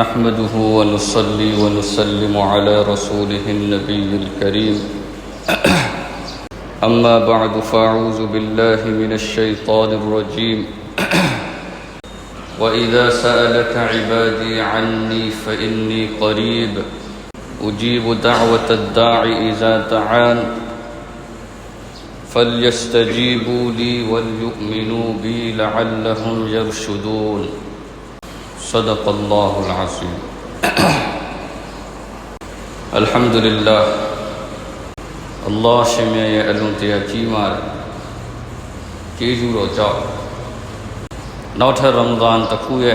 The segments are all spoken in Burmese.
نحمده ونصلي ونسلم على رسوله النبي الكريم. أما بعد فأعوذ بالله من الشيطان الرجيم. وإذا سألك عبادي عني فإني قريب. أجيب دعوة الداع إذا دعان. فليستجيبوا لي وليؤمنوا بي لعلهم يرشدون. صدق اللہ العظیم. الحمدللہ. اللہ شمیع علم تیاچی جی مار کیجو روچا نوٹھ رمضان تکوئے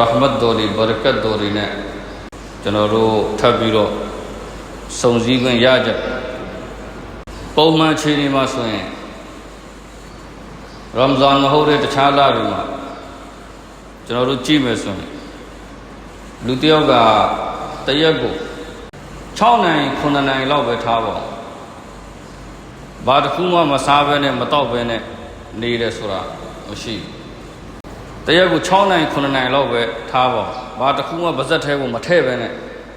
رحمت دوری، برکت دوری نے. جنو رو تھا بیرو. سمجھی یا جب پو میں چھینی ماں سوئیں رمضان مہورے تچھالا ریماں ကတ်တော်လေးနဲ့ကျွန်တော်တို့ထပ်ပြီးတော့စုံစည်းခွင့်ရကြပုံမှန်ခြေနေမှာဆိုရင်ရမဇန်မဟုတ်တဲ့တခြားလတွေမှာကျွန်တော်တို့ကြည့်မယ်ဆိုရင်လူတစ်ယောက်ကတရက်ကို6နိုင်9နိုင်လောက်ပဲထားပါဘာတစ်ခုမှမစားဘဲနဲ့မတော့ဘဲနဲ့နေတယ်ဆိုတာမရှိဘူးတရက်ကို6နိုင်9နိုင်လောက်ပဲထားပါဘာတစ်ခုမှပါဇက်ထဲကိုမထည့်ဘဲနဲ့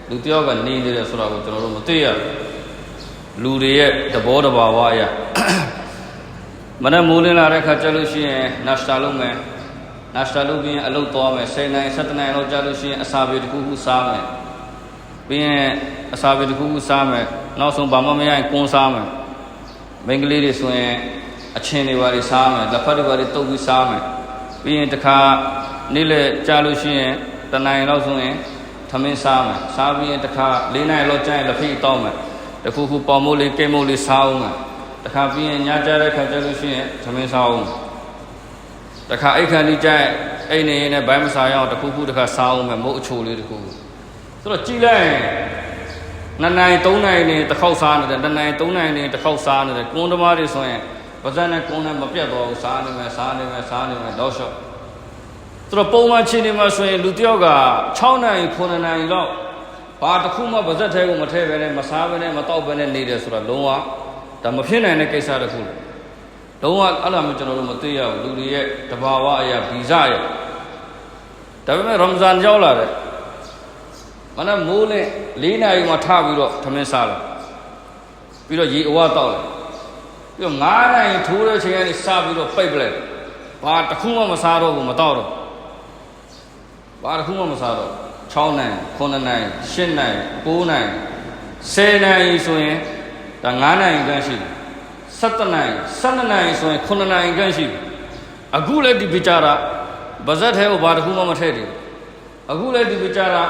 လူတစ်ယောက်ကနေနေတယ်ဆိုတာကိုကျွန်တော်တို့မသိရဘူးလူတွေရဲ့သဘောတဘာဝအရမနေ့မိုးလင်းလာတဲ့ခါကျလို့ရှိရင်နာစတာလုပ်မယ် နာစတာလုပ်ပြီးရင်အလုပ်သွားမယ်10နိုင်17နိုင်လောက်ကြာလို့ရှိရင်အစာပြေတစ်ခုခုစားမယ်ပြီးရင်အစာပြေတစ်ခုခုစားမယ်နောက်ဆုံးဘာမှမရရင်ကွန်းစားမယ်မိန်းကလေးတွေဆိုရင်အချင်းတွေပါတွေစားမယ်လက်ဖက်တွေပါတွေတုပ်ပြီးစားမယ်ပြီးရင်တခါနေ့လေကြာလို့ရှိရင်တနိုင်လောက်ဆိုရင်ထမင်းစားမယ်စားပြီးရင်တခါ၄နိုင်လောက်ကြာရင်လက်ဖိတောက်မယ်တခုခုပေါ်မိုးလေးကိမိုးလေးစားအောင်မယ်တခါပြီးရင်ညကြတဲ့ခါကျလို့ရှိရင်ထမင်းစားအောင် တခါအိတ်ခမ်းလေးကြာရင်အိတ်နေရင်လည်းဘိုင်းမစားရအောင်တခုခုတခါစားအောင်မယ်မုတ်အချိုလေးတခုခုဆိုတော့ကြည်လိုက်ရင်နှစ်နိုင်သုံးနိုင်နေတစ်ခေါက်စားနေတယ်နှစ်နိုင်သုံးနိုင်နေတစ်ခေါက်စားနေတယ်ကွန်းသမားတွေဆိုရင်ပါဇက်နဲ့ကွန်းနဲ့မပြတ်တော့ဘူးစားနေမယ်စားနေမယ်စားနေမယ်တော့ရှော့သူတို့ပုံမှန်ချင်းနေမှာဆိုရင်လူတစ်ယောက်က6နိုင်9နိုင်လောက်ဘာတစ်ခုမှပါဇက်ထဲကိုမထည့်ပဲနဲ့မစားပဲနဲ့မတော့ပဲနဲ့နေတယ်ဆိုတာလုံးဝဒါမဖြစ်နိုင်တဲ့ကိစ္စတစ်ခုလုံး ဝအဲ့လိုမျိုးကျွန်တော်တို့မသိရဘူးလူတွေရဲ့တဘာဝအရာဗီဇရဲ့ဒါပေမဲ့ရမဇန်ရောက်လာတယ်မနက်မိုးလင်း၄နာရီမှထပြီးတော့ထမင်းစားလာပြီးတော့ရေအဝတောက်လာပြီးတော့9နာရီထိုးတဲ့ချိန်ကနေစပြီးတော့ပိတ်ပလိုက်ဘာတစ်ခုမှမစားတော့ဘူးမတော့တော့ဘာတစ်ခုမှမစားတော့6နိုင်9နိုင်10နိုင်9နိုင်10နိုင်ဆိုရင်ဒါ9နိုင်ခန့်ရှိတယ် 7နိုင်12နိုင်ဆိုရင်9နိုင်ခန့်ရှိတယ်အခုလည်းဒီပြကြတာဗဇက်ထဲကိုဘာတစ်ခုမှမထည့်သေးဘူးအခုလည်းဒီပြကြတာ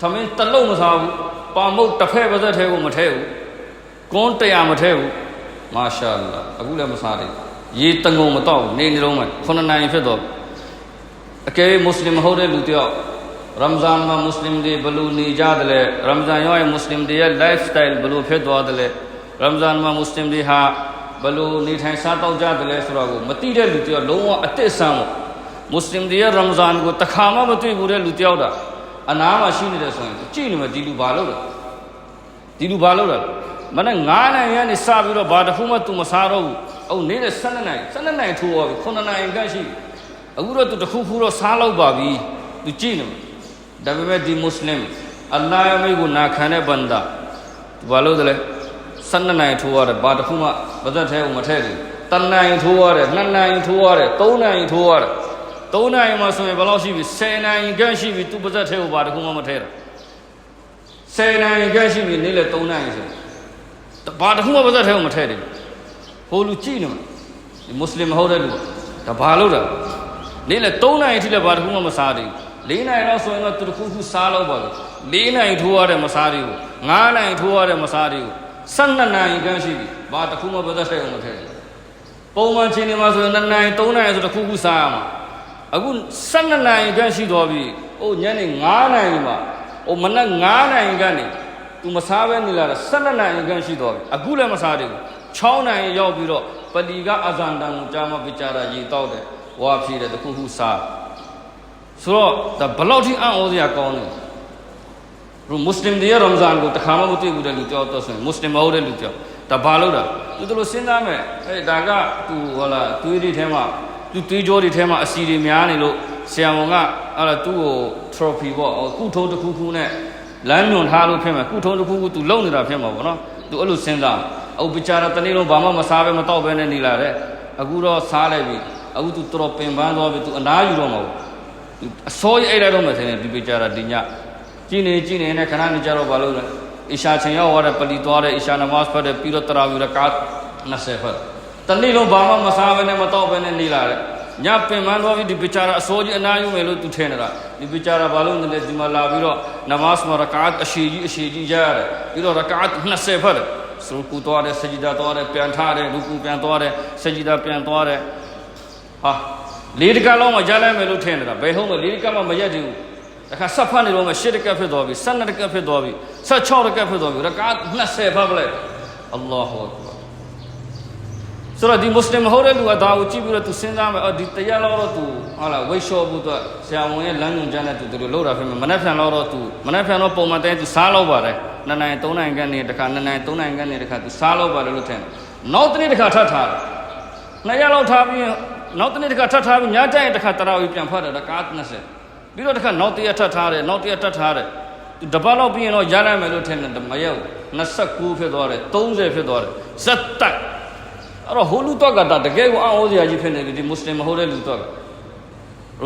သမင်းတလုံးမစားဘူးပါမုတ်တစ်ဖက်ပါဇက်ထဲကိုမထဲဘူးကွန်းတရားမထဲဘူးမာရှာအလ္လာအခုလည်းမစားသေးရေတငုံမတော့ဘူးနေနေလုံးမှာခုနှစ်နိုင်ဖြစ်တော့အကယ်၍မွတ်စလင်မဟုတ်တဲ့လူတယောက်ရမဇန်မှာမွတ်စလင်တွေဘယ်လိုနေကြတယ်လဲရမဇန်ရောရဲ့မွတ်စလင်တွေရဲ့ life style ဘယ်လိုဖြစ်သွားတယ်လဲ ရမဇန်မှာမွတ်စလင်တွေဟာဘလို့နေထိုင်စားတောက်ကြတယ်လဲဆိုတော့ကိုမသိတဲ့လူတယောက်လုံးဝအသက်ဆန်းလို့မွတ်စလင်တွေရမဇန်ကိုတခါမှမတွေ့ဘူးတဲ့လူတယောက်တာအနာမှာရှိနေတယ်ဆိုရင်ကြည့်နေမှာဒီလူဘာလုပ်လဲဒီလူဘာလုပ်လဲမနဲ့9နိုင်ရနေစပြီးတော့ဘာတစ်ခုမှသူမစားတော့ဘူးအော်နေတဲ့12နိုင်12နိုင်ထိုးပါပြီ9နိုင်ကရှိအခုတော့သူတစ်ခုခုတော့စားလောက်ပါပြီသူကြည့်နေမှာဒါပေမဲ့ဒီမွတ်စလင်အလ္လာဟ်ရဲ့မိကိုနာခံတဲ့ဘန္ဒာသူဘာလုပ်တယ်လဲ 12နိုင်ထိုးရတယ်ဘာတစ်ခုမှမသက်သေးဘူးမထည့်ဘူးတနိုင်ထိုးရတယ်2နိုင်ထိုးရတယ်3နိုင်ထိုးရတယ်3နိုင်မှာဆိုရင်ဘယ်လောက်ရှိပြီ10နိုင်ခန့်ရှိပြီသူပါဇက်ထဲကိုဘာတခုမှမထဲတာ10နိုင်ခန့်ရှိပြီနေ့လေ3နိုင်ဆိုဘာတခုမှပါဇက်ထဲကိုမထဲတယ်ဟိုလူကြည့်နေမှာဒီမွတ်စလင်မဟုတ်တဲ့လူဒါဘာလို့လဲနေ့လေ3နိုင်အထိလည်းဘာတခုမှမစားသေးဘူး4နိုင်တော့ဆိုရင်တော့သူတခုခုစားလို့ပါလို့4နိုင်ထိုးရတဲ့မစားသေးဘူး5နိုင်ထိုးရတဲ့မစားသေးဘူး 12နိုင်ခန့်ရှိပြီဘာတခုမှပါဇက်ထဲကိုမထဲဘူးပုံမှန်ချင်းနေမှာဆိုရင်2နိုင်3နိုင်ဆိုတခုခုစားရမှာအခု12နိုင်ခန့်ရှိသွားပြီ။အိုညနေ9နိုင်မှာအိုမနက်9နိုင်ခန့်နေ तू မစားပဲနေလာတာ12နိုင်ခန့်ရှိသွားပြီ။အခုလည်းမစားသေးဘူး။6နိုင်ရောက်ပြီးတော့ပလီကအဇန်တန်ကိုကြားမပြကြတာရေတောက်တယ်။ဝါဖြေတယ်တခုခုစား။ဆိုတော့ဒါဘလောက်ထိအံ့ဩစရာကောင်းလဲ။ဘု မွတ်စလင်တွေရရမဇန်ကိုတခါမှမတွေ့ဘူးတဲ့လူကြောက်တော့ဆိုရင်မွတ်စလင်မဟုတ်တဲ့လူကြောက်ဒါဘာလို့လဲသူတို့စဉ်းစားမယ်အဲဒါကသူဟောလာတွေးတွေထဲမှာသူတွေးကြောတွေထဲမှာအစီတွေများနေလို့ဆရာဝန်ကအဲ့ဒါသူ့ကို trophy ပေါ့ကုထုံးတစ်ခုခုနဲ့လမ်းညွန်ထားလို့ဖြစ်မယ်ကုထုံးတစ်ခုခုသူလုံနေတာဖြစ်မှာပေါ့နော်သူအဲ့လိုစဉ်းစားအုပ်ပချာတနေ့လုံးဘာမှမစားပဲမတော့ပဲနဲ့နေလာတဲ့အခုတော့စားလိုက်ပြီအခုသူတော်တော်ပင်ပန်းသွားပြီသူအနားယူတော့မှာပေါ့သူအစိုးရအဲ့လိုက်တော့မှဆင်းနေဒီပချာတာဒီည ကြည်နေကြည်နေနဲ့ခဏနေကြတော့ဘာလို့လဲအရှာချိန်ရောက်သွားတဲ့ပလီသွားတဲ့အရှာနမတ်ဖတ်တဲ့ပြီးတော့တရာဝီရကာတ်20ဖတ်တနေ့လုံးဘာမှမစားပဲနဲ့မတော့ပဲနဲ့နေလာတဲ့ညပင်ပန်းသွားပြီဒီပချာတော့အစိုးရအနားယူမယ်လို့ तू ထင်နေတာဒီပချာတော့ဘာလို့လဲဒီမှာလာပြီးတော့နမတ်မှာရကာတ်အရှိကြီးအရှိကြီးရရတယ်ပြီးတော့ရကာတ်20ဖတ်တယ်စရကူသွားတယ်စဂျီဒါသွားတယ်ပြန်ထားတယ်ရူကူပြန်သွားတယ်စဂျီဒါပြန်သွားတယ်ဟာလေးတကလောက်မှရလိုက်မယ်လို့ထင်နေတာဘယ်ဟုတ်မလဲလေးတကမှမရက်သေးဘူး တခါဆက်ဖတ်နေတော့မှရှစ်တကဖြစ်သွားပြီ12တကဖြစ်သွားပြီ16တကဖြစ်သွားပြီရကာတ်20ဖတ်ပလိုက်အလ္လာဟူအက္ဘာဆိုတော့ဒီမွတ်စလင်မဟုတ်တဲ့လူကဒါကိုကြည့်ပြီးတော့သူစဉ်းစားမယ်အော်ဒီတရားလောက်တော့သူဟုတ်လားဝိတ်လျှော့ဖို့တော့ဆရာဝန်ရဲ့လမ်းညွှန်ချက်နဲ့သူသူတို့လောက်တာဖြစ်မယ်မနေ့ဖြန်လောက်တော့သူမနေ့ဖြန်တော့ပုံမှန်တိုင်းသူစားလောက်ပါတယ်နှစ်နိုင်သုံးနိုင်ကနေတခါနှစ်နိုင်သုံးနိုင်ကနေတခါသူစားလောက်ပါတယ်လို့ထင်တယ်နောက်တစ်နေ့တခါထပ်ထားတယ်နှစ်ရက်လောက်ထားပြီးရင်နောက်တစ်နေ့တခါထပ်ထားပြီးညတိုင်းတခါတရာဝီပြန်ဖတ်တယ်တကား20 ပြီးတော့တခါနောက်တစ်ရက်ထပ်ထားတယ်နောက်တစ်ရက်ထပ်ထားတယ်သူတပတ်လောက်ပြီးရင်တော့ရနိုင်မယ်လို့ထင်တယ်မရောက်29ဖြစ်သွားတယ်30ဖြစ်သွားတယ်ဇက်တက်အဲ့တော့ဟိုလူတော့ကတကယ်ကိုအံ့ဩစရာကြီးဖြစ်နေပြီဒီမွတ်စလင်မဟုတ်တဲ့လူတော့က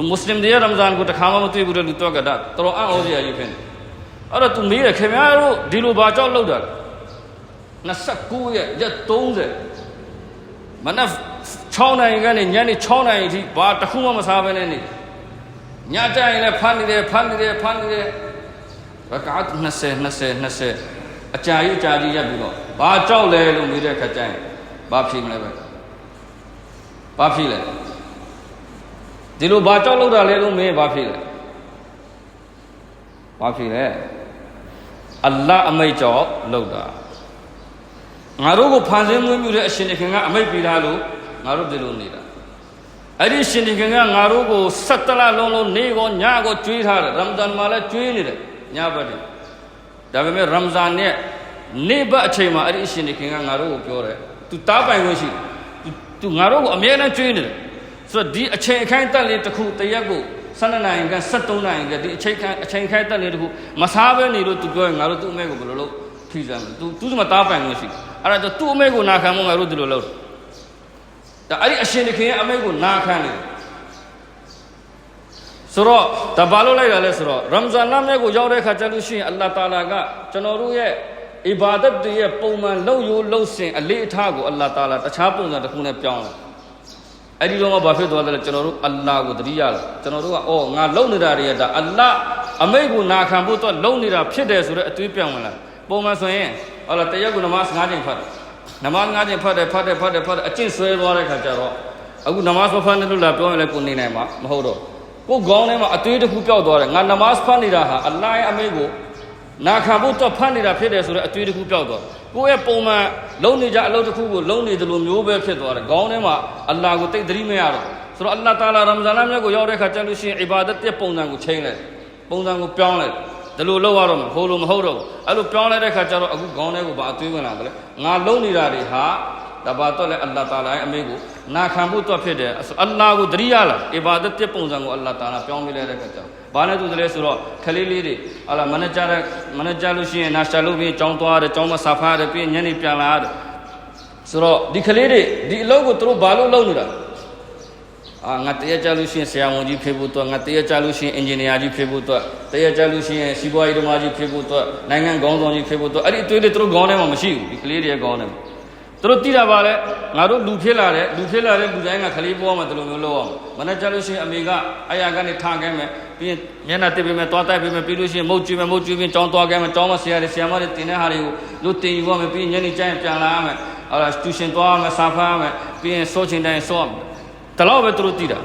မွတ်စလင်တွေရမဇန်ကိုတခါမှမတွေ့ဘူးတဲ့လူတော့ကတတော်တော်အံ့ဩစရာကြီးဖြစ်နေအဲ့တော့ तू မေးရခင်ဗျားတို့ဒီလိုဘာကြောက်လောက်တာ29ရက်ရက်30မနက်6နိုင်ကနေညနေ6နိုင်အထိဘာတစ်ခုမှမစားဘဲနဲ့နေ ညကြရင်လည်းဖမ်းနေတယ်ဖမ်းနေတယ်ဖမ်းနေတယ်ရကာတ်20 20 20အကြာကြီးအကြာကြီးရပ်ပြီးတော့ဘာကြောက်လဲလို့မေးတဲ့ခါကျရင်ဘာဖြစ်မလဲပဲဘာဖြစ်လဲဒီလိုဘာကြောက်လို့တာလဲလို့မေးဘာဖြစ်လဲဘာဖြစ်လဲအလ္လာဟ်အမိတ်ကြောင့်လောက်တာငါတို့ကိုဖန်ဆင်းမွေးမြူတဲ့အရှင်သခင်ကအမိတ်ပေးထားလို့ငါတို့ဒီလိုနေတာ အဲ့ဒီရှင်သခင်ကငါတို့ကို7လလုံးလုံးနေကောညကောကျွေးထားတယ်ရမဒန်မှာလည်းကျွေးနေတယ်ညဘက်တည်းဒါပေမဲ့ရမဇန်နဲ့နေ့ဘက်အချိန်မှာအဲ့ဒီအရှင်သခင်ကငါတို့ကိုပြောတယ်သူတားပိုင်ခွင့်ရှိတယ်သူသူငါတို့ကိုအမြဲတမ်းကျွေးနေတယ်ဆိုတော့ဒီအချိန်အခိုင်းတက်လေးတစ်ခုတရက်ကို12နိုင်က73နိုင်ကဒီအချိန်ခိုင်းအချိန်ခိုင်းတက်လေးတစ်ခုမစားဘဲနေလို့သူပြောရင်ငါတို့သူ့အမဲကိုဘယ်လိုလုပ်ထိစမ်းမလဲသူသူ့စမတားပိုင်ခွင့်ရှိတယ်အဲ့ဒါကြောင့်သူ့အမဲကိုနာခံမှုငါတို့ဒီလိုလုပ်တယ် ဒါအဲ့ဒီအရှင်သခင်ရဲ့အမိန့်ကိုနာခံနေတယ်ဆိုတော့ဒါဘာလို့လိုက်ရလဲဆိုတော့ရမဇန်လမြတ်ကိုရောက်တဲ့ခါကျလို့ရှိရင်အလ္လာဟ်တာလာကကျွန်တော်တို့ရဲ့အီဘာဒတ်တွေရဲ့ပုံမှန်လုံယိုလုံစင်အလေးအထားကိုအလ္လာဟ်တာလာတခြားပုံစံတစ်ခုနဲ့ပြောင်းတယ်အဲ့ဒီတော့ဘာဖြစ်သွားလဲကျွန်တော်တို့အလ္လာဟ်ကိုတတိယလာကျွန်တော်တို့ကအော်ငါလုံနေတာတွေကဒါအလ္လာဟ်အမိန့်ကိုနာခံဖို့တော့လုံနေတာဖြစ်တယ်ဆိုတော့အသွေးပြောင်းဝင်လာပုံမှန်ဆိုရင်ဟောလာတရက်ကိုနမတ်၅ချိန်ဖတ်တယ် နမတ်၅ချိန်ဖတ်တယ်ဖတ်တယ်ဖတ်တယ်ဖတ်တယ်အကျင့်ဆွဲသွားတဲ့ခါကျတော့အခုနမတ်ဖတ်နေလို့လာပြောရင်လည်းကိုနေနိုင်မှာမဟုတ်တော့ကိုခေါင်းထဲမှာအသွေးတစ်ခုပျောက်သွားတယ်ငါနမတ်ဖတ်နေတာဟာအလ္လာဟ်ရဲ့အမိန့်ကိုနာခံဖို့တော့ဖတ်နေတာဖြစ်တယ်ဆိုတော့အသွေးတစ်ခုပျောက်သွားကိုယ့်ရဲ့ပုံမှန်လုံနေကြအလုပ်တစ်ခုကိုလုံနေတယ်လို့မျိုးပဲဖြစ်သွားတယ်ခေါင်းထဲမှာအလ္လာဟ်ကိုတိတ်သတိမရတော့ဆိုတော့အလ္လာဟ်တာလာရမဇန်လမြတ်ကိုရောက်တဲ့ခါကျလို့ရှိရင်အီဘာဒတ်ရဲ့ပုံစံကိုချိန်လိုက်ပုံစံကိုပြောင်းလိုက် ဒီလိုလောက်ရတော့မှာဟိုလိုမဟုတ်တော့ဘူးအဲ့လိုပြောင်းလိုက်တဲ့ခါကျတော့အခုခေါင်းထဲကိုဘာအသွေးဝင်လာတယ်လဲငါလုံနေတာတွေဟာတဘာတော့လဲအလ္လာဟ်တာလာရဲ့အမိန့်ကိုနာခံဖို့တော့ဖြစ်တယ်အလ္လာဟ်ကိုတတိယလာအီဘာဒတ်ရဲ့ပုံစံကိုအလ္လာဟ်တာလာပြောင်းပြလိုက်တဲ့ခါကျတော့ဘာနဲ့တူတယ်လဲဆိုတော့ခလေးလေးတွေဟာလာမနကြတဲ့မနကြလို့ရှိရင်နာရှာလို့ပြီးကြောင်းသွားတယ်ကြောင်းမဆာဖားတယ်ပြီးညနေပြန်လာတယ်ဆိုတော့ဒီခလေးတွေဒီအလုပ်ကိုသူတို့ဘာလို့လုပ်နေတာ အာငါတရက်ကြလို့ရှိရင်ဆရာဝန်ကြီးဖြစ်ဖို့တော့ငါတရက်ကြလို့ရှိရင်အင်ဂျင်နီယာကြီးဖြစ်ဖို့တော့တရက်ကြလို့ရှိရင်စီးပွားရေးသမားကြီးဖြစ်ဖို့တော့နိုင်ငံခေါင်းဆောင်ကြီးဖြစ်ဖို့တော့အဲ့ဒီအသွေးတွေသူတို့ခေါင်းထဲမှာမရှိဘူးဒီကလေးတွေရဲ့ခေါင်းထဲမှာသူတို့တိတာပါလေငါတို့လူဖြစ်လာတဲ့လူဖြစ်လာတဲ့လူတိုင်းကခလေးပေါ်မှာဒီလိုမျိုးလုပ်အောင်မနေ့ကြလို့ရှိရင်အမေကအရာကနေထားခဲ့မယ်ပြီးရင်မျက်နှာတစ်ပေးမယ်တွားတိုက်ပေးမယ်ပြီးလို့ရှိရင်မုတ်ကျွေးမယ်မုတ်ကျွေးပြီးကြောင်းတွားခဲ့မယ်ကြောင်းမဆရာတွေဆရာမတွေတင်တဲ့ဟာတွေကိုလူတင်ယူရမယ်ပြီးရင်ညနေကျရင်ပြန်လာရမယ်အဲ့ဒါတူရှင်တွားရမယ်စာဖတ်ရမယ်ပြီးရင်စိုးချင်တိုင်းစိုးရမယ် ဒါတော့ပဲသူတို့တိတာ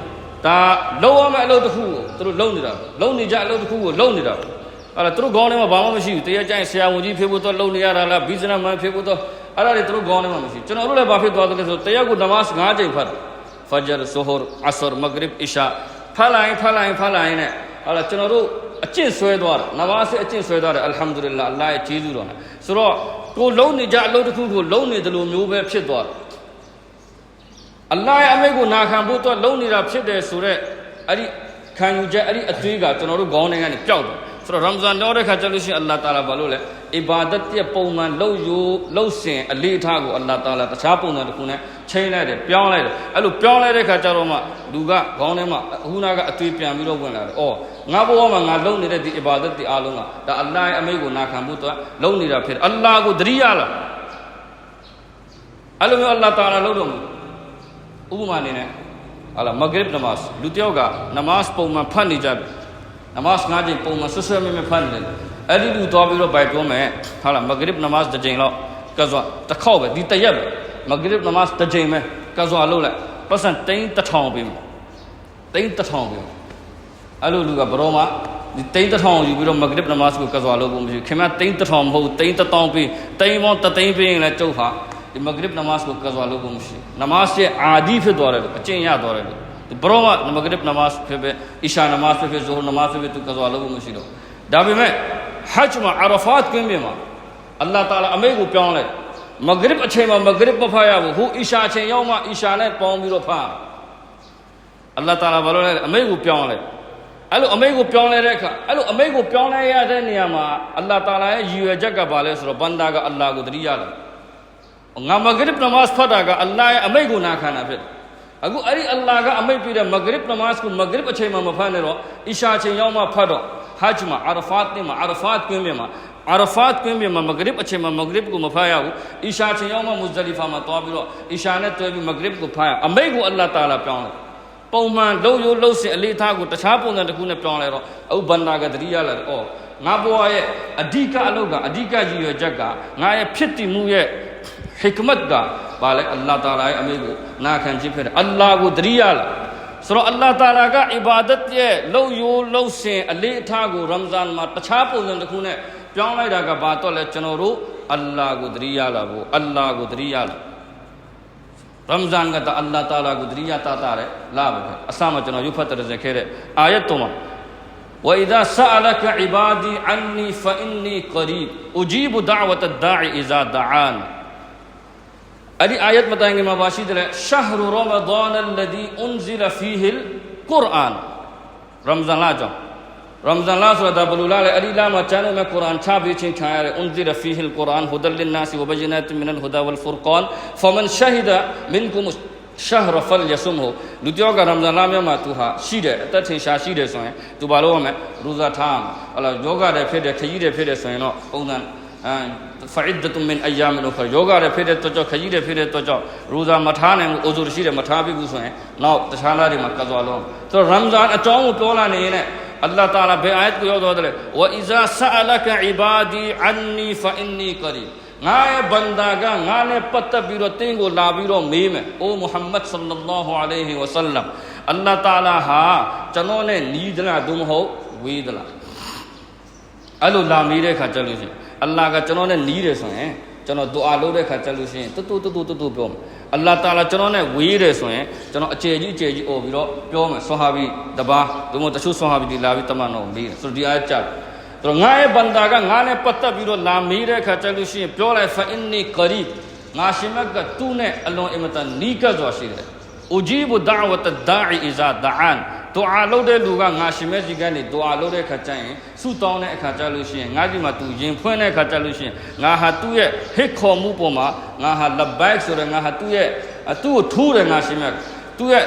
ဒါလုံရမယ့်အလုပ်တစ်ခုကိုသူတို့လုံနေတာလုံနေကြအလုပ်တစ်ခုကိုလုံနေတာအဲ့ဒါသူတို့ခေါင်းထဲမှာဘာမှမရှိဘူးတရားကျရင်ဆရာဝန်ကြီးဖြစ်ဖို့တော့လုံနေရတာလားဘီဇနက်မန်ဖြစ်ဖို့တော့အဲ့ဒါတွေသူတို့ခေါင်းထဲမှာမရှိကျွန်တော်တို့လည်းဘာဖြစ်သွားသလဲဆိုတရားကိုနမတ်၅ချိန်ဖတ်ဖဂျ်ဆူဟ်အဆရမဂရစ်အီရှာဖတ်လိုက်ဖတ်လိုက်ဖတ်လိုက်နဲ့အဲ့ဒါကျွန်တော်တို့အကျင့်ဆွဲသွားတယ်နမတ်အကျင့်ဆွဲသွားတယ်အလ်ဟမ်ဒူလ illah အလ္လာဟ်ရဲ့ကျေးဇူးတော်နဲ့ဆိုတော့ကိုလုံနေကြအလုပ်တစ်ခုကိုလုံနေတယ်လို့မျိုးပဲဖြစ်သွားတယ် အလ္လာဟ်ရဲ့အမိန့်ကိုနာခံဖို့တော့လုံနေတာဖြစ်တယ်ဆိုတော့အဲ့ဒီခံယူချက်အဲ့ဒီအသွေးကကျွန်တော်တို့ခေါင်းထဲကနေပျောက်တယ်ဆိုတော့ရမ်ဇန်တော့တဲ့ခါကျလို့ရှိရင်အလ္လာဟ်တာလာဘာလို့လဲအီဘာဒတ်ရဲ့ပုံမှန်လှုပ်ယူလှုပ်စင်အလေးထားကိုအလ္လာဟ်တာလာတခြားပုံစံတစ်ခုနဲ့ချိန်လိုက်တယ်ပြောင်းလိုက်တယ်အဲ့လိုပြောင်းလိုက်တဲ့ခါကျတော့မှလူကခေါင်းထဲမှာအခုနာကအသွေးပြန်ပြီးတော့ဝင်လာတယ်အော်ငါဘဝမှာငါလှုပ်နေတဲ့ဒီအီဘာဒတ်ဒီအားလုံးကဒါအလ္လာဟ်ရဲ့အမိန့်ကိုနာခံဖို့တော့လှုပ်နေတာဖြစ်တယ်အလ္လာဟ်ကိုသတိရလားအဲ့လိုမျိုးအလ္လာဟ်တာလာလှုပ်တော့မူ ဥပမာအနေနဲ့ဟာလာမဂရစ်နမတ်လူတယောက်ကနမတ်ပုံမှန်ဖတ်နေကြတယ်နမတ်ငါးချိန်ပုံမှန်ဆွဆွဲမဲမဲဖတ်နေတယ်အဲ့ဒီလူသွားပြီးတော့ဘိုက်ပြောမယ်ဟာလာမဂရစ်နမတ်တစ်ချိန်တော့ကဇွာတစ်ခေါက်ပဲဒီတရက်ပဲမဂရစ်နမတ်တစ်ချိန်ပဲကဇွာလုပ်လိုက်ပတ်စံတိန်းတစ်ထောင်ပေးမယ်တိန်းတစ်ထောင်ပေးမယ်အဲ့လိုလူကဘရောမှာဒီတိန်းတစ်ထောင်ယူပြီးတော့မဂရစ်နမတ်ကိုကဇွာလုပ်ဖို့မရှိဘူးခင်ဗျတိန်းတစ်ထောင်မဟုတ်တိန်းတစ်တောင်းပေးတိန်းမောတသိန်းပေးရင်လည်းကျုပ်ဟာဒီမဂရစ်နမတ်ကိုကဇွာလုပ်ဖို့မရှိဘူးနမတ်ရဲ့အာဒီဖြစ်သွားတယ်လို့အကျင့်ရသွားတယ်လို့ဒီဘရောမှာမဂရစ်နမတ်ဖြစ်ဖြစ်အီရှာနမတ်ဖြစ်ဖြစ်ဇိုဟ်နမတ်ဖြစ်ဖြစ်သူကဇွာလုပ်ဖို့မရှိတော့ဒါပေမဲ့ဟဂျ်မှာအာရဖတ်ကင်းပြီမှာအလ္လာဟ်တာလာအမိန့်ကိုပြောင်း လိုက်မဂရစ်အချိန်မှာမဂရစ်မဖတ်ရဘူးဟိုအီရှာအချိန်ရောက်မှအီရှာနဲ့ပေါင်းပြီးတော့ဖတ်အလ္လာဟ်တာလာဘာလို့လဲအမိန့်ကိုပြောင်းလိုက်အဲ့လိုအမိန့်ကိုပြောင်းလဲတဲ့အခါအဲ့လိုအမိန့်ကိုပြောင်းလဲရတဲ့နေရာမှာအလ္လာဟ်တာလာရဲ့ရည်ရွယ်ချက်ကဘာလဲဆိုတော့ဘန္တာကအလ္လာဟ်ကိုတတိယတယ် ငါမဂရစ်နမတ်ဖတ်တာကအလ္လာဟ်ရဲ့အမိန့်ကိုနာခံတာဖြစ်တယ်အခုအဲ့ဒီအလ္လာဟ်ကအမိန့်ပြတဲ့မဂရစ်နမတ်ကိုမဂရစ်အချိန်မှာမဖတ်နဲ့တော့အီရှာအချိန်ရောက်မှဖတ်တော့ဟဂျ်မှာအာရဖတ်နဲ့မှာအာရဖတ်ကွင်းပြင်မှာအာရဖတ်ကွင်းပြင်မှာမဂရစ်အချိန်မှာမဂရစ်ကိုမဖတ်ရဘူးအီရှာအချိန်ရောက်မှမုဇ္ဇလီဖာမှာသွားပြီးတော့အီရှာနဲ့တွဲပြီးမဂရစ်ကိုဖတ်ရအမိန့်ကိုအလ္လာဟ်တာလာပြောင်းတယ်ပုံမှန်လုံရိုးလုံစင်အလေးထားကိုတခြားပုံစံတစ်ခုနဲ့ပြောင်းလဲတော့အခုဘန္တာကတတိယလာတယ်ဩငါဘဝရဲ့အဓိကအလုပ်ကအဓိကရည်ရွယ်ချက်ကငါရဲ့ဖြစ်တည်မှုရဲ့ ဟစ်ကမတ်ကဘာလဲအလ္လာဟ်တာလာရဲ့အမိန့်ကိုနာခံခြင်းဖြစ်တယ်အလ္လာဟ်ကိုတတိယလာဆိုတော့အလ္လာဟ်တာလာကအီဘာဒတ်ရဲ့လုံရိုးလုံစင်အလေးအထားကိုရမ်ဇန်မှာတခြားပုံစံတစ်ခုနဲ့ပြောင်းလိုက်တာကဘာတော့လဲကျွန်တော်တို့အလ္လာဟ်ကိုတတိယလာဖို့အလ္လာဟ်ကိုတတိယလာရမ်ဇန်ကတအလ္လာဟ်တာလာကိုတတိယတာတာတဲ့လာပဲအစမှာကျွန်တော်ရုပ်ဖတ်တဲ့ခဲ့တဲ့အာယတ်တော်မှာ وإذا سألك عبادي عني فإني قريب أجيب دعوة الداعي إذا دعان علی آیت بتائیں گے مباشی دل شہر رمضان الذي انزل فیہ القرآن۔ رمضان لا جاؤں۔ رمضان لا سورہ دبل اللہ علی لام چانے میں قرآن چھا بیچیں چھن چھایا رہے۔ انزل فیہ القرآن حدر للناس و بجنات من الهدى والفرقان۔ فمن شہد منکم شہر فل شهر ہو لدیو کا رمضان لا میں ما تو ہا شی دے تا تھن شاہ شی دے سویں تو بالو میں روزہ تھام۔ اللہ یوگا رہے پھر رہے کھجی رہے پھر رہے سوئیں۔ نو پونن ယ်ဆိုရင်သူဘာလို့ရမလဲရူဇာထားဟလာယောဂတဲ့ဖြစ်တယ်ခကြီးတယ်ဖြစ်တယ်ဆိုရင်တော့ပုံစံအဲဖအစ်ဒတုမင်အယာမလို့ခေါ်ယောဂတဲ့ဖြစ်တဲ့တော့ကြောင့်ခကြီးတဲ့ဖြစ်တဲ့တော့ကြောင့်ရူဇာမထားနိုင်ဘူး အိုဇူရှိတယ်မထားပြီဘူးဆိုရင်နောက်တခြားလားတွေမှာကဇွာလုံးဆိုတော့ရမ်ဇန်အကြောင်းကိုပြောလာနေရင်လည်းအလ္လာဟ်တာလာဘယ်အာယတ်ကိုရောက်တော့တယ်ဝအီဇာဆာလကအီဘာဒီအန်နီဖအင်နီကရီငါရဲ့ဘန္တာကငါနဲ့ပတ်သက်ပြီးတော့တင်းကိုလာပြီးတော့မေးမယ်။အိုမုဟမ္မဒ်ဆလ္လာလာဟူအလိုင်ဟီဝဆလမ်အလ္လာဟ်တာလာဟာကျွန်တော်နဲ့နီးသလားသို့မဟုတ်ဝေးသလား။အဲ့လိုလာမေးတဲ့ခါကျလို့ရှိရင်အလ္လာဟ်ကကျွန်တော်နဲ့နီးတယ်ဆိုရင်ကျွန်တော်ဒူအာလုပ်တဲ့ခါကျလို့ရှိရင်တူတူတူတူတူပြောမယ်။အလ္လာဟ်တာလာကျွန်တော်နဲ့ဝေးတယ်ဆိုရင်ကျွန်တော်အကျယ်ကြီးအကျယ်ကြီးអော်ပြီးတော့ပြောမယ်ဆွာဟာဘီတပါသို့မဟုတ်တချို့ဆွာဟာဘီဒီလာပြီးတမန်တော်မေးတယ်ဆိုတော့ဒီအားကြတယ်တော့ငါရဲ့ဘန္တာကငါနဲ့ပတ်သက်ပြီးတော့လာမေးတဲ့အခါကျလို့ရှိရင်ပြောလိုက်ဖအင်းနီကရီငါရှင်မက်ကသူ့နဲ့အလွန်အင်မတန်နီးကပ်စွာရှိတယ်။ဥဂျီဘူဒါဝတ်ဒါအီအီဇာဒါအန် ဒူအာလုပ်တဲ့လူကငါရှင်မက်စီကနေဒူအာလုပ်တဲ့အခါကျရင်ဆုတောင်းတဲ့အခါကျလို့ရှိရင်ငါဒီမှာသူရင်ဖွင့်တဲ့အခါကျလို့ရှိရင်ငါဟာသူ့ရဲ့ဟစ်ခေါ်မှုပေါ်မှာငါဟာလဘိုက်ဆိုတဲ့ငါဟာသူ့ရဲ့သူ့ကိုထူးတယ်ငါရှင်မက်သူ့ရဲ့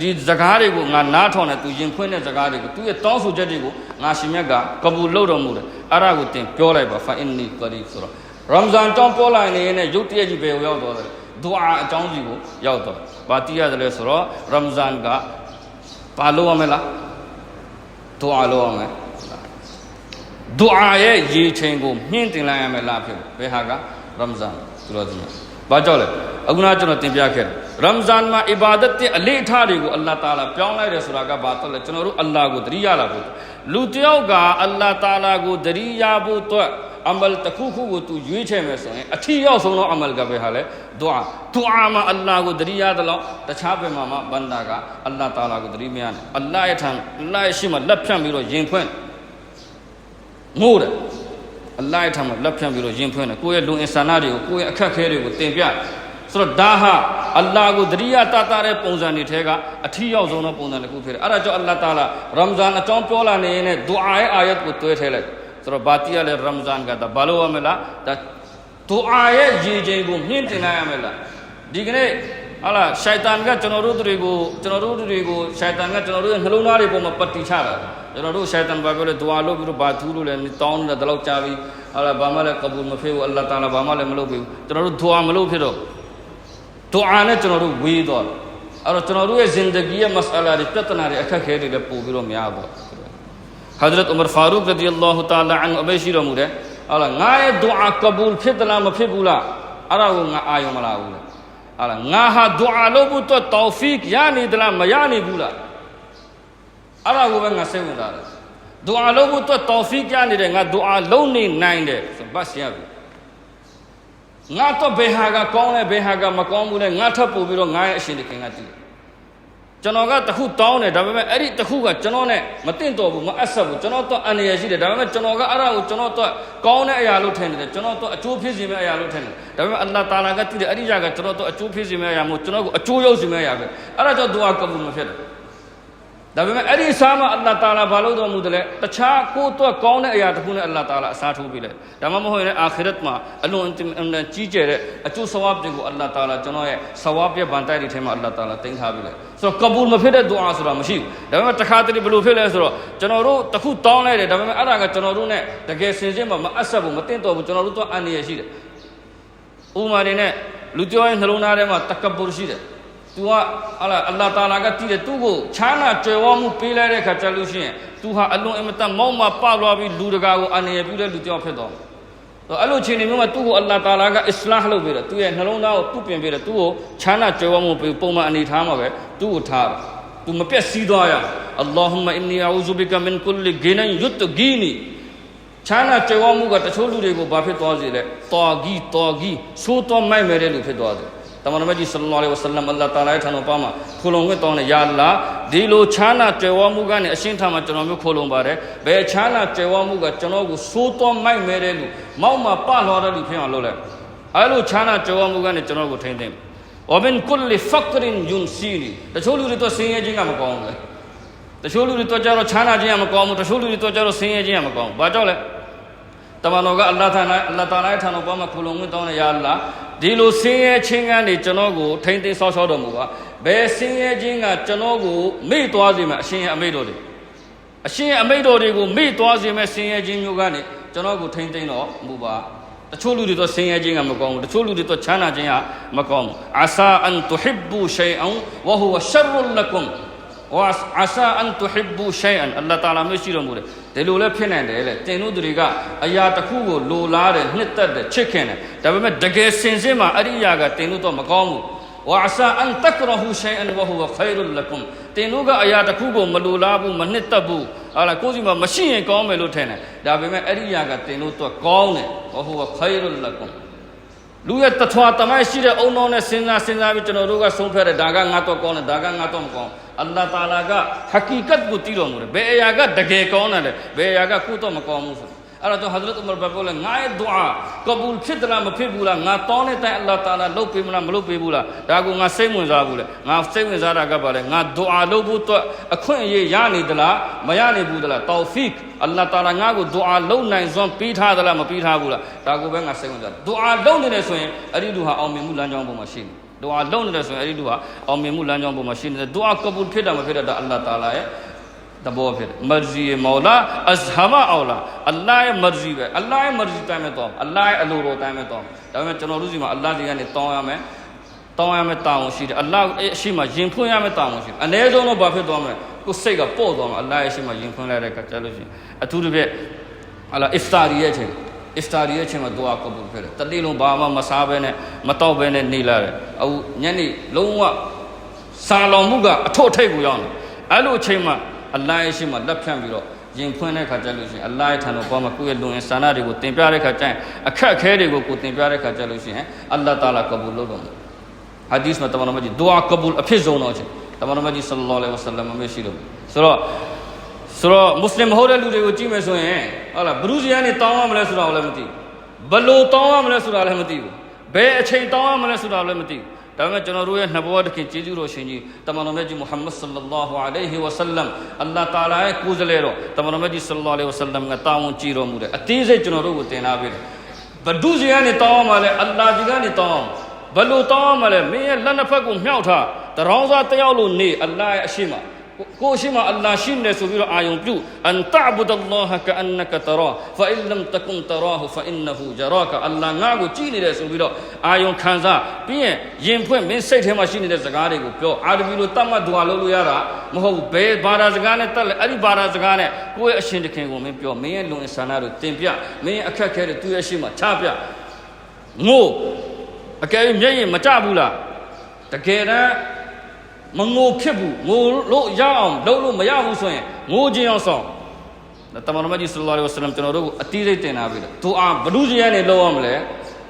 ဒီစကားတွေကိုငါနားထောင်တယ်သူရင်ဖွင့်တဲ့စကားတွေကိုသူရဲ့တောင်းဆိုချက်တွေကိုငါရှင်မြတ်ကကပူလုပ်တော်မူတယ်အဲ့ဒါကိုသင်ပြောလိုက်ပါဖာအင်နီကရီဆိုတော့ရမ်ဇန်တောင်းပြောလိုက်နေရင်ရုတ်တရက်ကြီးပဲရောက်တော့တယ်ဒူအာအကြောင်းကြီးကိုရောက်တော့ဘာတိရတယ်လဲဆိုတော့ရမ်ဇန်က ဘာလုပ်ရမလဲဒူအာလုပ်ရမယ်ဒူအာရဲ့ရေချိန်ကိုမြင့်တင်လိုက်ရမယ်လားဖြစ်ဘယ်ဟာကရမ်ဇန်သူတော်ကြီးဘာကြောက်လဲအခုနကျွန်တော်တင်ပြခဲ့တယ်ရမ်ဇန်မှာအီဘာဒတ်ရဲ့အလေးအထားတွေကိုအလ္လာဟ်တာလာပြောင်းလိုက်တယ်ဆိုတာကဘာတော့လဲကျွန်တော်တို့အလ္လာဟ်ကိုတတိယလာဖို့လူတယောက်က အလ္လာဟ်တာလာကိုတတိယဖို့အတွက် အမလ်တစ်ခုခုကိုသူရွေးချယ်မယ်ဆိုရင်အထီရောက်ဆုံးသောအမလ်ကပဲဟာလဲဒူအာဒူအာမှာအလ္လာဟ်ကိုတတိယတလောက်တခြားဘက်မှာမှဘန္တာကအလ္လာဟ်တာလာကိုတတိမရနဲ့အလ္လာဟ်ရဲ့ထံအလ္လာဟ်ရဲ့ရှိမှလက်ဖြန့်ပြီးတော့ယင်ဖွင့်ငိုးတယ်အလ္လာဟ်ရဲ့ထံမှာလက်ဖြန့်ပြီးတော့ယင်ဖွင့်တယ်ကိုယ့်ရဲ့လူအင်ဆာနာတွေကိုကိုယ့်ရဲ့အခက်အခဲတွေကိုတင်ပြဆိုတော့ဒါဟာအလ္လာဟ်ကိုတရိယာတတာတဲ့ပုံစံတွေထဲကအထီးရောက်ဆုံးသောပုံစံတစ်ခုဖြစ်တယ်အဲ့ဒါကြောင့်အလ္လာဟ်တာလာရမဇန်အကြောင်းပြောလာနေရင်လည်းဒူအာရဲ့အာယတ်ကိုတွဲထည့်လိုက် ဆိုတော့ဘာတီရလဲရမဇန်ကဒါဘာလို့ရမလားဒါဒူအာရဲ့ရည်ချိန်ကိုမြင့်တင်လိုက်ရမလားဒီကနေ့ဟာလာရှိုက်တန်ကကျွန်တော်တို့တွေကိုကျွန်တော်တို့တွေကိုရှိုက်တန်ကကျွန်တော်တို့ရဲ့နှလုံးသားတွေပေါ်မှာပတ်တီချတာကျွန်တော်တို့ရှိုက်တန်ဘာပြောလဲဒူအာလုပ်ပြီးတော့ဘာထူးလို့လဲတောင်းတယ်တလောက်ကြာပြီဟာလာဘာမှလည်းကပူမဖြစ်ဘူးအလ္လာဟ်တာလာဘာမှလည်းမလုပ်ဘူးကျွန်တော်တို့ဒူအာမလုပ်ဖြစ်တော့ဒူအာနဲ့ကျွန်တော်တို့ဝေးသွားတယ်အဲ့တော့ကျွန်တော်တို့ရဲ့ဇင်ဒဂီရဲ့မစအလာတွေပြဿနာတွေအခက်အခဲတွေလည်းပို့ပြီးတော့များသွားတ Hazrat Umar Farooq radiyallahu ta'ala an အပဲရှိတော်မူတယ်ဟာလားငါရဲ့ဒူအာကဘူလ်ဖြစ်သလားမဖြစ်ဘူးလားအဲ့ဒါကိုငါအာယုံမလာဘူးလားဟာလားငါဟာဒူအာလုပ်ဖို့တော့တောဖီကရနေသလားမရနေဘူးလားအဲ့ဒါကိုပဲငါစိတ်ဝင်စားတယ်ဒူအာလုပ်ဖို့တော့တောဖီကရနေတယ်ငါဒူအာလုံးနေနိုင်တယ်ဘတ်ရပြီငါတော့ဘယ်ဟာကကောင်းလဲဘယ်ဟာကမကောင်းဘူးလဲငါထပ်ပို့ပြီးတော့ငါရဲ့အရှင်တခင်ကတည်တယ် ကျွန်တော်ကတခုတောင်းတယ်ဒါပေမဲ့အဲ့ဒီတခုကကျွန်တော်နဲ့မတင့်တော်ဘူးမအပ်ဆက်ဘူးကျွန်တော်တော့အန္တရာယ်ရှိတယ်ဒါပေမဲ့ကျွန်တော်ကအဲ့ဒါကိုကျွန်တော်တော့ကောင်းတဲ့အရာလို့ထင်နေတယ်ကျွန်တော်တော့အကျိုးဖြစ်စေမယ့်အရာလို့ထင်တယ်ဒါပေမဲ့အလ္လာဟ်တာလာကတည်တယ်အဲ့ဒီຢာကကျွန်တော်တော့အကျိုးဖြစ်စေမယ့်အရာမို့ကျွန်တော်ကိုအကျိုးရောက်စေမယ့်အရာပဲအဲ့ဒါကြောင့်ဒူအာကဘူလ်မဖြစ်တယ် ဒါပေမဲ့အဲ့ဒီအစားမှာအလ္လာဟ်တာလာဘာလို့တော်မူတယ်လဲတခြားကိုယ့်တော့ကောင်းတဲ့အရာတစ်ခုနဲ့အလ္လာဟ်တာလာအစားထိုးပေးလိုက်ဒါမှမဟုတ်ရင်အာခီရတ်မှာအလွန်အင်ကြီးကျယ်တဲ့အကျိုးဆဝါဘ်တွေကိုအလ္လာဟ်တာလာကျွန်တော်ရဲ့ဆဝါဘ်ရဲ့ဗန်တိုက်တွေထဲမှာအလ္လာဟ်တာလာတင်ထားပေးလိုက်ဆိုတော့ကဘူလ်မဖြစ်တဲ့ဒူအာဆိုတာမရှိဘူးဒါပေမဲ့တစ်ခါတည်းဘယ်လိုဖြစ်လဲဆိုတော့ကျွန်တော်တို့တစ်ခုတောင်းလိုက်တယ်ဒါပေမဲ့အဲ့ဒါကကျွန်တော်တို့ ਨੇ တကယ်စင်စစ်မှာမအပ်ဆက်ဘူးမတင့်တော်ဘူးကျွန်တော်တို့တော့အန္တရာယ်ရှိတယ်ဥမာတွေနဲ့လူပြောရင်နှလုံးသားထဲမှာတကဘူလ်ရှိတယ် तू ကဟာလာအလ္လာတာလာကတည်တယ်သူ့ကိုချမ်းသာကြွယ်ဝမှုပေးလိုက်တဲ့အခါကျလို့ရှိရင် तू ဟာအလွန်အင်မတန်မောက်မပလွားပြီးလူတကာကိုအနေရပြုတဲ့လူကြောင့်ဖြစ်တော်မယ်တော့အဲ့လိုအခြေအနေမျိုးမှာသူ့ကိုအလ္လာတာလာကအစ္စလာဟ်လုပ်ပေးတယ်သူ့ရဲ့နှလုံးသားကိုပြုပြင်ပေးတယ်သူ့ကိုချမ်းသာကြွယ်ဝမှုပေးပုံမှန်အနေထားမှာပဲသူ့ကိုထားတယ်သူမပြက်စီးသွားရအလ္လာဟူမအင်နီအာဥဇူဘီကမင်ကုလ်လီဂီနန်ယုတ်ဂီနီချမ်းသာကြွယ်ဝမှုကတချို့လူတွေကိုဘာဖြစ်သွားစေလဲတာဂီတာဂီဆိုးတော့မိုက်မယ်တဲ့လူဖြစ်သွားတယ် တမန်တော်မြတ်ကြီးဆလ္လာလဟ်ဝဆလမ်အလ္လာဟ်တာလာရဲ့ထံတော်ပါမှာခိုလုံခွင့်တောင်းတယ်ယာလာဒီလိုချမ်းသာကြွယ်ဝမှုကနေအရှင်းထမှာကျွန်တော်မျိုးခိုလုံပါတယ်ဘယ်ချမ်းသာကြွယ်ဝမှုကကျွန်တော်ကိုစိုးတော်မိုက်မဲတဲ့လူမောက်မှာပလွားတဲ့လူဖြစ်အောင်လုပ်လိုက်အဲလိုချမ်းသာကြွယ်ဝမှုကနေကျွန်တော်ကိုထိမ့်သိမ့်ဝဘင်ကုလ်လီဖကရင်ယွန်စီနီတချို့လူတွေတော့ဆင်းရဲခြင်းကမကောင်းဘူးလေတချို့လူတွေတော့ကြတော့ချမ်းသာခြင်းကမကောင်းဘူးတချို့လူတွေတော့ကြတော့ဆင်းရဲခြင်းကမကောင်းဘူးဘာကြောင့်လဲ တမန်တော်ကအလ္လာဟ်ထာလာအလ္လာဟ်တာလာရဲ့ထံတော်ပေါ်မှာခိုလုံခွင့်တောင်းတယ်ယာအလ္လာဒီလိုဆင်းရဲခြင်းကနေကျွန်တော်ကိုထိမ့်သိမ်းဆောက်ရှောက်တော်မူပါဘယ်ဆင်းရဲခြင်းကကျွန်တော်ကိုမေ့သွားစေမှာအရှင်ရဲ့အမိတ်တော်တွေအရှင်ရဲ့အမိတ်တော်တွေကိုမေ့သွားစေမဲ့ဆင်းရဲခြင်းမျိုးကနေကျွန်တော်ကိုထိမ့်သိမ်းတော်မူပါတချို့လူတွေတော့ဆင်းရဲခြင်းကမကောင်းဘူးတချို့လူတွေတော့ချမ်းသာခြင်းကမကောင်းဘူးအာဆာအန်တူဟစ်ဘူရှိအန်ဝဟူဝရှရ်ရ်လကွမ်ဝအာဆာအန်တူဟစ်ဘူရှိအန်အလ္လာဟ်တာလာမရှိတော်မူတယ် ဒီလိုလည်းဖြစ်နိုင်တယ်လေတင်တို့တွေကအရာတစ်ခုကိုလိုလားတယ်နှစ်သက်တယ်ချစ်ခင်တယ်ဒါပေမဲ့တကယ်စင်စစ်မှာအဲ့ဒီအရာကတင်တို့တော့မကောင်းဘူးဝါဆာအန်တကရဟူရှိအန်ဝဟူဝခိုင်ရ်လကွမ်တင်တို့ကအရာတစ်ခုကိုမလိုလားဘူးမနှစ်သက်ဘူးဟာလားကိုယ်စီမှာမရှိရင်ကောင်းမယ်လို့ထင်တယ်ဒါပေမဲ့အဲ့ဒီအရာကတင်တို့တော့ကောင်းတယ်ဝဟူဝခိုင်ရ်လကွမ်လူရဲ့တထွာတမိုင်းရှိတဲ့အုံတော်နဲ့စဉ်းစားစဉ်းစားပြီးကျွန်တော်တို့ကဆုံးဖြတ်တယ်ဒါကငါတော့ကောင်းတယ်ဒါကငါတော့မကောင်း အလ္လာတာလာကဟကီကတ်ကိုတည်တော်မူတယ်ဘယ်အရာကတကယ်ကောင်းတယ်လဲဘယ်အရာကကုတော့မကောင်းဘူးဆိုအဲ့တော့ Hazrat Umar ဘာပြောလဲငါရဲ့ dua ကဘူးဖြစ်သလားမဖြစ်ဘူးလားငါတောင်းတဲ့တိုင်အလ္လာတာလာလုပ်ပေးမလားမလုပ်ပေးဘူးလားဒါကငါစိတ်ဝင်စားဘူးလေငါစိတ်ဝင်စားတာကဘာလဲငါ dua လုပ်ဖို့အတွက်အခွင့်အရေးရနေသလားမရနေဘူးသလားတောဖီကအလ္လာတာလာငါကို dua လုပ်နိုင်စွမ်းပေးထားသလားမပေးထားဘူးလားဒါကိုပဲငါစိတ်ဝင်စား dua လုပ်နေတယ်ဆိုရင်အဲ့ဒီလူဟာအောင်မြင်မှုလမ်းကြောင်းပေါ်မှာရှိနေတယ် ဒူအာလုပ်နေတယ်ဆိုရင်အဲ့ဒီလူဟာအောင်မြင်မှုလမ်းကြောင်းပေါ်မှာရှိနေတယ်ဒူအာကဘူလ်ဖြစ်တာမဖြစ်တာအလ္လာဟ်တာလာရဲ့တဘောဖြစ်မရဇီမောလာအဇဟမအောလာအလ္လာဟ်ရဲ့မရဇီပဲအလ္လာဟ်ရဲ့မရဇီတိုင်းမဲ့တော့အလ္လာဟ်ရဲ့အလိုတော်တိုင်းမဲ့တော့ဒါပေမဲ့ကျွန်တော်တို့စီမှာအလ္လာဟ်ဒီကနေတောင်းရမယ်တောင်းရမယ်တာဝန်ရှိတယ်အလ္လာဟ်ရဲ့အရှိမယင်ဖွင့်ရမယ်တာဝန်ရှိတယ်အ ਨੇ ဆုံးတော့ဘာဖြစ်သွားမလဲကိုယ်စိတ်ကပေါ့သွားမှာအလ္လာဟ်ရဲ့အရှိမယင်ဖွင့်လိုက်တဲ့အခါကျလို့ရှိရင်အထူးသဖြင့်အလ္လာဟ်အစ္စတာရီရဲ့အချိန် အစ္စတာရီရဲ့အချိန်မှာဒူအာကဘူလ်ဖြစ်တယ်တတိလုံးဘာမှမစားဘဲနဲ့မတော့ဘဲနဲ့နေလာတယ်အခုညနေလုံးဝစာလောင်မှုကအထွတ်ထိပ်ကိုရောက်နေအဲ့လိုအချိန်မှာအလ္လာဟ်ရဲ့ရှိမှလက်ဖြန့်ပြီးတော့ရင်ဖွင့်တဲ့ခါကျလို့ရှိရင်အလ္လာဟ်ရဲ့ထံတော်ပေါ်မှာကိုယ့်ရဲ့လုံရင်စာနာတွေကိုတင်ပြတဲ့ခါကျရင်အခက်အခဲတွေကိုကိုတင်ပြတဲ့ခါကျလို့ရှိရင်အလ္လာဟ်တာလာကဘူလ်လုပ်တော်မူဟာဒီစ်မှာတမန်တော်မြတ်ကြီးဒူအာကဘူလ်အဖြစ်ဆုံးတော့ချင်းတမန်တော်မြတ်ကြီးဆလ္လာလဟ်ဝဆလမ်မရှိတော့ဆိုတော့ ဆိုတော့မွတ်စလင်မဟုတ်တဲ့လူတွေကိုကြည့်မယ်ဆိုရင်ဟုတ်လားဘုရုဇီယာနေတောင်းရမလဲဆိုတာကိုလည်းမသိဘူးဘလို့တောင်းရမလဲဆိုတာလည်းမသိဘူးဘယ်အချိန်တောင်းရမလဲဆိုတာလည်းမသိဘူးဒါပေမဲ့ကျွန်တော်တို့ရဲ့နှစ်ဘဝတခင်ကျေးဇူးတော်ရှင်ကြီးတမန်တော်မြတ်ကြီးမုဟမ္မဒ်ဆလ္လာလာဟူအလိုင်ဟီဝါဆလမ်အလ္လာဟ်တာလာရဲ့ကိုယ်စားလှယ်တော်တမန်တော်မြတ်ကြီးဆလ္လာလာဟူအလိုင်ဝါဆလမ်ကတာဝန်ကြည်တော်မူတယ်အသေးစိတ်ကျွန်တော်တို့ကိုတင်လာပေးတယ်ဘဒုစီကနေတောင်းရမှာလဲအလ္လာဟ်ကြီးကနေတောင်းဘလို့တောင်းရမှာလဲမင်းရဲ့လက်နှစ်ဖက်ကိုမြှောက်ထားတရောင်းစားတယောက်လို့နေအလ္လာဟ်ရဲ့အရှိမ ကိုရှိမအလ္လာဟ်ရှိနေဆိုပြီးတော့အာယုံပြုအန်တအဘူဒ်အလ္လာဟ်ကအန်နကတရာဖအင်လမ်တကွန်တရာဟူဖအင်နဟူဂျရာကအလ္လာဟ်ငါ့ကိုကြည်နေတယ်ဆိုပြီးတော့အာယုံခံစားပြီးရင်ရင်ဖွင့်မင်းစိတ်ထဲမှာရှိနေတဲ့စကားတွေကိုပြောအာရဘီလိုတတ်မှတ်ဒူအာလုပ်လို့ရတာမဟုတ်ဘူးဘယ်ဘာသာစကားနဲ့တတ်လဲအဲ့ဒီဘာသာစကားနဲ့ကိုယ့်ရဲ့အရှင်တခင်ကိုမင်းပြောမင်းရဲ့လုံအင်ဆန္ဒတို့တင်ပြမင်းရဲ့အခက်အခဲတွေသူ့ရဲ့ရှိမှချပြငို့အကယ်၍မျက်ရည်မကျဘူးလားတကယ်တမ်း မငိုဖြစ်ဘူးငိုလို့ရအောင်လုပ်လို့မရဘူးဆိုရင်ငိုခြင်းအောင်ဆောင်တမန်တော်မကြီးဆလ္လာလဟ်ဝဆလမ်ကျွန်တော်တို့ကိုအတိစိတ်တင်လာပြီလေဒူအာဘဒုစရနဲ့လုပ်ရမလဲ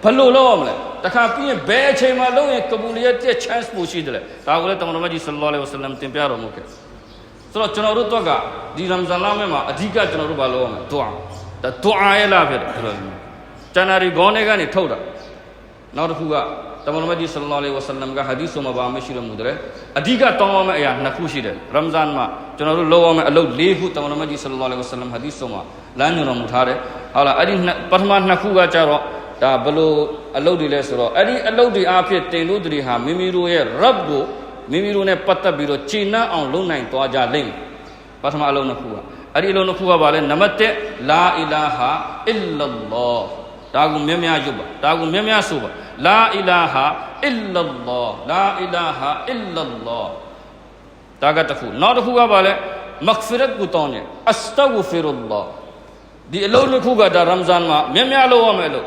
ဘလို့လုပ်ရမလဲတခါပြီးရင်ဘယ်အချိန်မှလုပ်ရင်ကပူလီရဲ့တဲ့ chance ပိုရှိတယ်လေဒါကိုလည်းတမန်တော်မကြီးဆလ္လာလဟ်ဝဆလမ်တင်ပြတော်မူခဲ့ဆိုတော့ကျွန်တော်တို့တော့ကဒီရမ်ဇန်လမှာအဓိကကျွန်တော်တို့ဘာလုပ်ရမလဲဒူအာဒါဒူအာရဲ့လားဖြစ်တယ်ဆိုတော့ဇန်နရီဂေါနေကနေထုတ်တာနောက်တစ်ခုက တမန်တော်မကြီးဆလ္လာလဟ်ဝဆလမ်ကဟာဒီစ်မှာဘာမှရှိလို့မူတယ်အဓိကတောင်းရမယ့်အရာနှစ်ခုရှိတယ်ရမ်ဇန်မှာကျွန်တော်တို့လုပ်ရမယ့်အလုပ်၄ခုတမန်တော်မကြီးဆလ္လာလဟ်ဝဆလမ်ဟာဒီစ်မှာလမ်းညွှန်တော်မူထားတယ်ဟုတ်လားအဲ့ဒီပထမနှစ်ခုကကြတော့ဒါဘလို့အလုပ်တွေလဲဆိုတော့အဲ့ဒီအလုပ်တွေအားဖြင့်တင်တို့တွေဟာမိမိတို့ရဲ့ rab ကိုမိမိတို့နဲ့ပတ်သက်ပြီးတော့ခြေနှံ့အောင်လုပ်နိုင်သွားကြလိမ့်မယ်ပထမအလုပ်နှစ်ခုကအဲ့ဒီအလုပ်နှစ်ခုကဘာလဲနံပါတ်1လာအီလာဟာအစ်လလော ဒါကိုမြဲမြဲရုပ်ပါဒါကိုမြဲမြဲဆိုပါလာအီလာဟာအစ်လလောလာအီလာဟာအစ်လလောဒါကတစ်ခုနောက်တစ်ခုကဘာလဲမဂ်ဖီရတ်ကိုတောင်းတယ်အစတဂဖီရုလ္လာဒီအလုပ်နှစ်ခုကဒါရမ်ဇန်မှာမြဲမြဲလုပ်ရမယ်လို့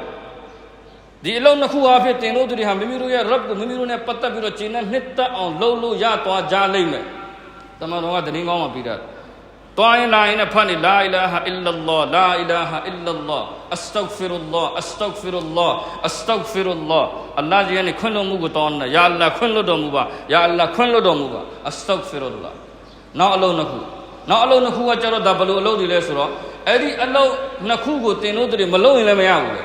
ဒီအလုံးနှစ်ခုအဖြစ်တင်လို့သူတွေဟာမိမိတို့ရဲ့ rab ကိုမိမိတို့နဲ့ပတ်သက်ပြီးတော့ကျင့်တဲ့နှစ်သက်အောင်လုပ်လို့ရသွားကြလိမ့်မယ်။တမန်တော်ကတရင်ကောင်းမှပြီးတာ။တွား ရင်လာရင်နဲ့ဖတ်နေလာအီလာဟာအီလလာလာအီလာဟာအီလလာအစတက်ဖီရူလာအစတက်ဖီရူလာအစတက်ဖီရူလာအလ္လာဟ်ရဲ့ခွင့်လွှတ်မှုကိုတောင်းတယ်။ယာအလ္လာဟ်ခွင့်လွှတ်တော်မူပါ။ယာအလ္လာဟ်ခွင့်လွှတ်တော်မူပါ။အစတက်ဖီရူလာနောက်အလုံးနှစ်ခုနောက်အလုံးနှစ်ခုကကျတော့ဒါဘယ်လိုအလုံးတွေလဲဆိုတော့အဲ့ဒီအလုံးနှစ်ခုကိုတင်လို့တွေမလုံးရင်လည်းမရဘူးလေ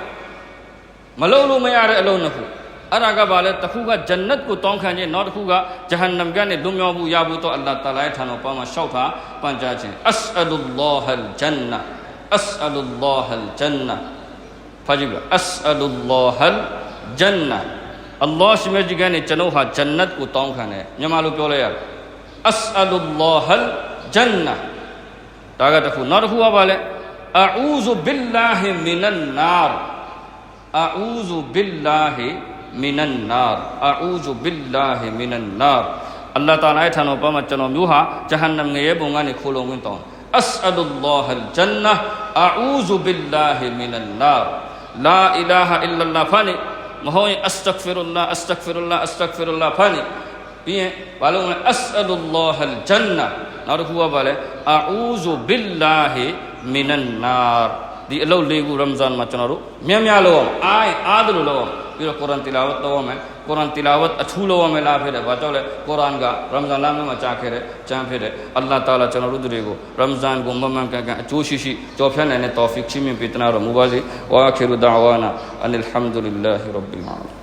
။မလုံးလို့မရတဲ့အလုံးနှစ်ခု အဲ့ဒါကဘာလဲတစ်ခုကဂျန်နတ်ကိုတောင်းခံခြင်းနောက်တစ်ခုကဂျဟန္နမ်ကနေလွတ်မြောက်မှုရဖို့တော့အလ္လာဟ်တာလာရဲ့ထံတော်ပေါင်းမှာရှောက်တာပန်ကြားခြင်းအစ်အလုလ္လာဟ်ဂျန်နာအစ်အလုလ္လာဟ်ဂျန်နာဖာဂျီဘအစ်အလုလ္လာဟ်ဂျန်နာအလ္လာဟ်ရှိမြတ်ကြီးကနေကျွန်ုပ်ဟာဂျန်နတ်ကိုတောင်းခံတယ်မြန်မာလိုပြောလိုက်ရတယ်အစ်အလုလ္လာဟ်ဂျန်နာဒါကတစ်ခုနောက်တစ်ခုကဘာလဲအူဇူဘစ်လာဟီမီနန်နာအူဇူဘစ်လာဟီ minan nar a'udhu billahi minan nar အလ္လာဟ်တာလာရဲ့ထံတော်ပါမှာကျွန်တော်မျိုးဟာဂျဟန္နမ်ငရဲပုံကနေခိုးလုံဝင်တောင်း as'alullah al-jannah a'udhu billahi minan nar la ilaha illa allah ဖာနေမဟုတ်ရင် astaghfirullah astaghfirullah astaghfirullah ဖာနေပြီးရင်ဘာလို့လဲ as'alullah al-jannah နောက်တစ်ခုကဘာလဲ a'udhu billahi minan nar ဒီအလုပ်လေးခုရမဇန်မှာကျွန်တော်တို့များများလုပ်အောင်အားရင်အားတယ်လို့လုပ်အောင်ပြီးတော့ကုရ်အန်တီလာဝတ်လုပ်ရမယ်ကုရ်အန်တီလာဝတ်အထူးလုပ်ရမယ်လားဖြစ်တယ်ဘာကြောင့်လဲကုရ်အန်ကရမဇန်လမ်းမှာကြားခဲ့တဲ့ကျမ်းဖြစ်တယ်အလ္လာဟ်တာလာကျွန်တော်တို့တွေကိုရမဇန်ကိုမမှန်ကန်ကန်အကျိုးရှိရှိကြော်ဖြတ်နိုင်တဲ့တောဖီခ်ချင်းမြင်ပေးတနာတော်မူပါစေဝါခီရူဒါဝါနာအန်အလ်ဟမ်ဒူလ illah ရဘ်ဘီလ်အာလမင်